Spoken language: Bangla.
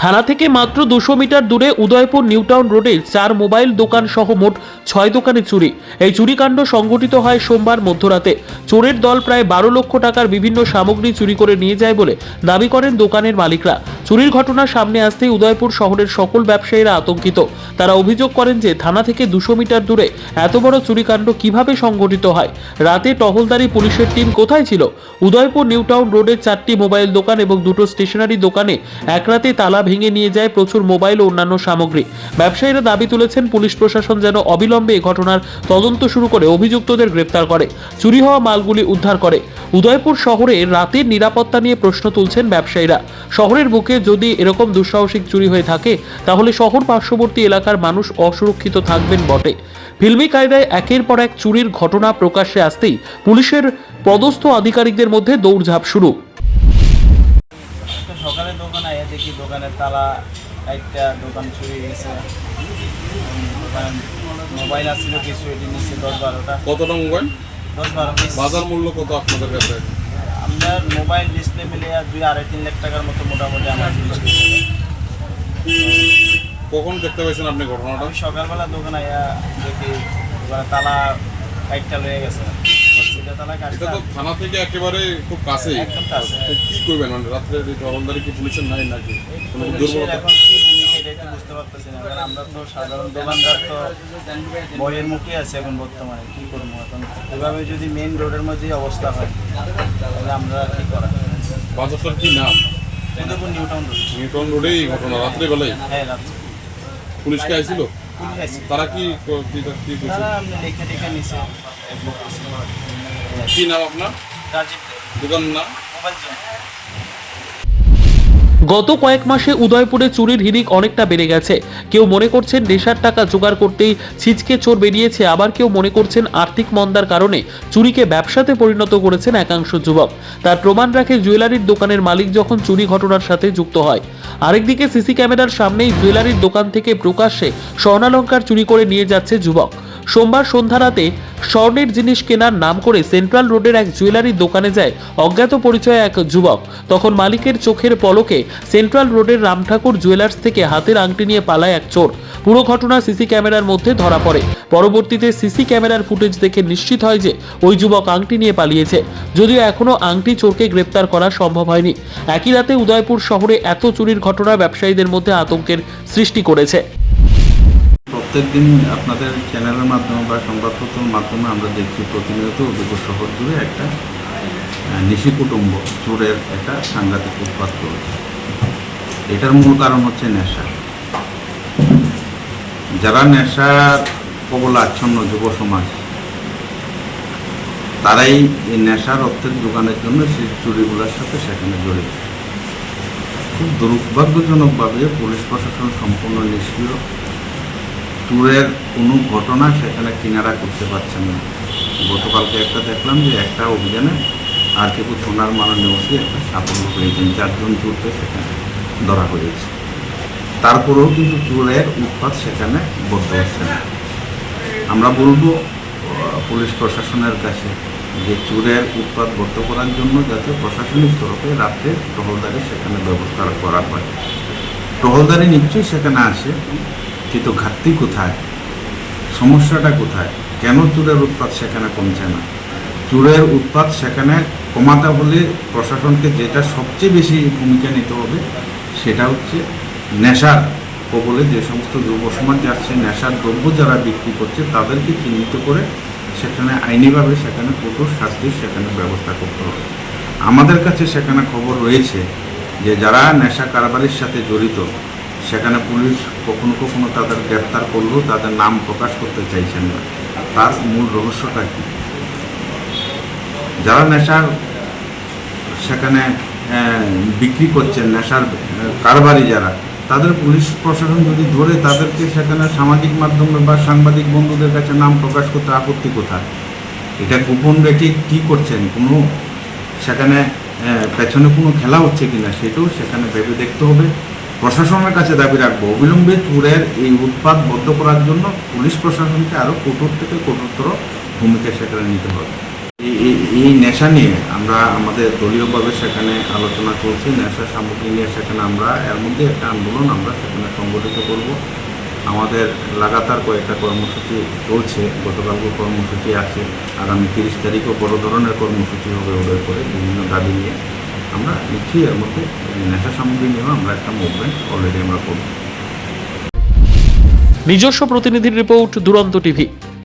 থানা থেকে মাত্র দুশো মিটার দূরে উদয়পুর নিউটাউন রোডে চার মোবাইল দোকান সহ মোট ছয় দোকানে চুরি। এই চুরিকাণ্ড সংঘটিত হয় সোমবার মধ্যরাতে। চোরের দল প্রায় বারো লক্ষ টাকার বিভিন্ন সামগ্রী চুরি করে নিয়ে যায় বলে দাবি করেন দোকানের মালিকরা। চুরির ঘটনা সামনে আসতেই উদয়পুর শহরের সকল ব্যবসায়ীরা আতঙ্কিত। তারা অভিযোগ করেন যে, থানা থেকে দুশো মিটার দূরে এত বড় চুরিকাণ্ড কীভাবে সংঘটিত হয়? রাতে টহলদারি পুলিশের টিম কোথায় ছিল? উদয়পুর নিউটাউন রোডের চারটি মোবাইল দোকান এবং দুটো স্টেশনারি দোকানে এক রাতে তালা ভেঙে নিয়ে যায় প্রচুর মোবাইল ও অন্যান্য সামগ্রী। ব্যবসায়ীরা দাবি তুলেছেন, পুলিশ প্রশাসন যেন অবিলম্বে এ ঘটনার তদন্ত শুরু করে অভিযুক্তদের গ্রেপ্তার করে। চুরি হওয়া মালগুলি উদ্ধার করে। উদয়পুর শহরে রাতের নিরাপত্তা নিয়ে প্রশ্ন তুলছেন ব্যবসায়ীরা। শহরের বুকে যদি এরকম দুঃসাহসিক চুরি হয়ে থাকে তাহলে শহর পার্শ্ববর্তী এলাকার মানুষ অসুরক্ষিত থাকবেন বটে। ফিল্মি কায়দায় একের পর এক চুরির ঘটনা প্রকাশ্যে আসতেই পুলিশের পদস্থ আধিকারিকদের মধ্যে দৌড়ঝাঁপ শুরু। সকালে দোকান আইয়া দেখি দোকানের তালা একটা দোকান চুরি গেছে মোবাইল আসছিল কিছু এটি নিচ্ছে দশ বারোটা। কতটা মোবাইল? দশ বারো বাজার মূল্য কত আপনাদের কাছে? আমরা মোবাইল ডিসপ্লে মিলে দুই আড়াই তিন লাখ টাকার মতো মোটামুটি আমার। কখন দেখতে পাইছেন আপনি ঘটনাটা? আমি সকালবেলা দোকান আইয়া দেখি তালা কাইটটা লয়ে গেছে। এটা তো থানা থেকে একেবারে খুব একদম কাছে কি করবেন? মানে রাত্রে এই কি পুলিশের নাই নাকি? এখন বুঝতে পারতেছি না। কারণ আমরা তো সাধারণ দোকানদার তো বইয়ের মুখে আছে এখন বর্তমানে কি করব এখন? এভাবে যদি মেইন রোডের মধ্যেই অবস্থা হয় তাহলে আমরা কি করা বাজারটার কি নাম Udaypur new town road Newton রোডেই ঘটনা রাত্রে বেলায় হ্যাঁ রাত্রে। পুলিশকে আইছিল? তারা কি ক- কি তারা নিছে। নাম আপনার? রাজীব নাম? মোবাইল গত কয়েক মাসে উদয়পুরে চুরির হিড়িক অনেকটা বেড়ে গেছে। কেউ মনে করছেন নেশার টাকা জোগাড় করতেই ছিচকে চোর বেরিয়েছে, আবার কেউ মনে করছেন আর্থিক মন্দার কারণে চুরিকে ব্যবসাতে পরিণত করেছেন একাংশ যুবক। তার প্রমাণ রাখে জুয়েলারির দোকানের মালিক যখন চুরি ঘটনার সাথে যুক্ত হয়। আরেকদিকে সিসি ক্যামেরার সামনেই জুয়েলারির দোকান থেকে প্রকাশ্যে স্বর্ণালঙ্কার চুরি করে নিয়ে যাচ্ছে যুবক। সোমবার সন্ধ্যা রাতে স্বর্ণের জিনিস কেনার নাম করে সেন্ট্রাল রোডের এক জুয়েলারির দোকানে যায় অজ্ঞাত পরিচয় এক যুবক। তখন মালিকের চোখের পলকে সেন্ট্রাল রোডের রামঠাকুর জুয়েলার্স থেকে হাতের আংটি নিয়ে পালায় এক চোর। পুরো ঘটনা সিসি ক্যামেরার মধ্যে ধরা পড়ে। পরবর্তীতে সিসি ক্যামেরার ফুটেজ দেখে নিশ্চিত হয় যে ওই যুবক আংটি নিয়ে পালিয়েছে। যদিও এখনও আংটি চোরকে গ্রেপ্তার করা সম্ভব হয়নি। একই রাতে উদয়পুর শহরে এত চুরির ঘটনা ব্যবসায়ীদের মধ্যে আতঙ্কের সৃষ্টি করেছে। প্রত্যেকদিন আপনাদের চ্যানেলের মাধ্যমে বা সংবাদপত্রের মাধ্যমে আমরা দেখছি প্রতিনিয়ত উদয়পুর শহর জুড়ে একটা নিশি কুটুম্ব চোরের একটা সাংঘাতিক উৎপাত চলছে। এটার মূল কারণ হচ্ছে নেশা। যারা নেশার কবল আচ্ছন্ন যুব সমাজ, তারাই এই নেশার অর্থের যোগানের জন্য সেই চুরিগুলোর সাথে সেখানে জড়িত। খুব দুর্ভাগ্যজনকভাবে পুলিশ প্রশাসন সম্পূর্ণ নিষ্ক্রিয়। ট্যুরের কোনো ঘটনা সেখানে কিনারা করতে পারছেন না। গতকালকে একটা দেখলাম যে একটা অভিযানে আর কেউ থানার মাননীয় ওসি একটা সাফল্য পেয়েছেন, চারজন চোরকে সেখানে ধরা হয়েছে তারপরেও কিন্তু চোরের উৎপাত সেখানে বদ্ধ হচ্ছে না। আমরা বলব পুলিশ প্রশাসনের কাছে যে চোরের উৎপাত বদ্ধ করার জন্য যাতে প্রশাসনিক তরফে রাত্রে টহলদারি সেখানে ব্যবস্থা করা হয়। টহলদারি নিশ্চয়ই সেখানে আসে কিন্তু ঘাটতি কোথায়? সমস্যাটা কোথায়? কেন চুরের উৎপাত সেখানে কমছে না? চুরের উৎপাত সেখানে কমাতে হলে প্রশাসনকে যেটা সবচেয়ে বেশি ভূমিকা নিতে হবে, সেটা হচ্ছে নেশার কবলে যে সমস্ত যুব সমাজ যাচ্ছে, নেশার দ্রব্য যারা বিক্রি করছে, তাদেরকে চিহ্নিত করে সেখানে আইনিভাবে সেখানে কঠোর শাস্তির সেখানে ব্যবস্থা করতে হবে। আমাদের কাছে সেখানে খবর রয়েছে যে যারা নেশা কারবারের সাথে জড়িত সেখানে পুলিশ কখনো কখনো তাদের গ্রেপ্তার করলেও তাদের নাম প্রকাশ করতে চাইছেন না। তার মূল রহস্যটা কি? যারা নেশার সেখানে বিক্রি করছেন, নেশার কারবারি যারা, তাদের পুলিশ প্রশাসন যদি ধরে তাদেরকে সেখানে সামাজিক মাধ্যমে বা সাংবাদিক বন্ধুদের কাছে নাম প্রকাশ করতে আপত্তি কোথায়? এটা গোপন রেখে কী করছেন? কোনো সেখানে পেছনে কোনো খেলা হচ্ছে কিনা? সেটাও সেখানে ভেবে দেখতে হবে। প্রশাসনের কাছে দাবি রাখব, অবিলম্বে চুরের এই উৎপাদ বন্ধ করার জন্য পুলিশ প্রশাসনকে আরও কঠোর থেকে কঠোরতর ভূমিকা সেখানে নিতে হবে। এই- নেশা নিয়ে আমরা আমাদের দলীয়ভাবে সেখানে আলোচনা চলছে, নেশা সামগ্রী নিয়ে সেখানে আমরা, এর মধ্যে একটা আন্দোলন আমরা সেখানে সংগঠিত করব। আমাদের লাগাতার কয়েকটা কর্মসূচি চলছে গতকালকে কর্মসূচি আছে, আগামী তিরিশ তারিখও বড় ধরনের কর্মসূচি হবে ওদের করে বিভিন্ন দাবি নিয়ে। আমরা নিশ্চয়ই এর মধ্যে নেশা সামগ্রী নিয়েও আমরা একটা মুভমেন্ট অলরেডি আমরা করব। নিজস্ব প্রতিনিধির রিপোর্ট দুরন্ত টিভি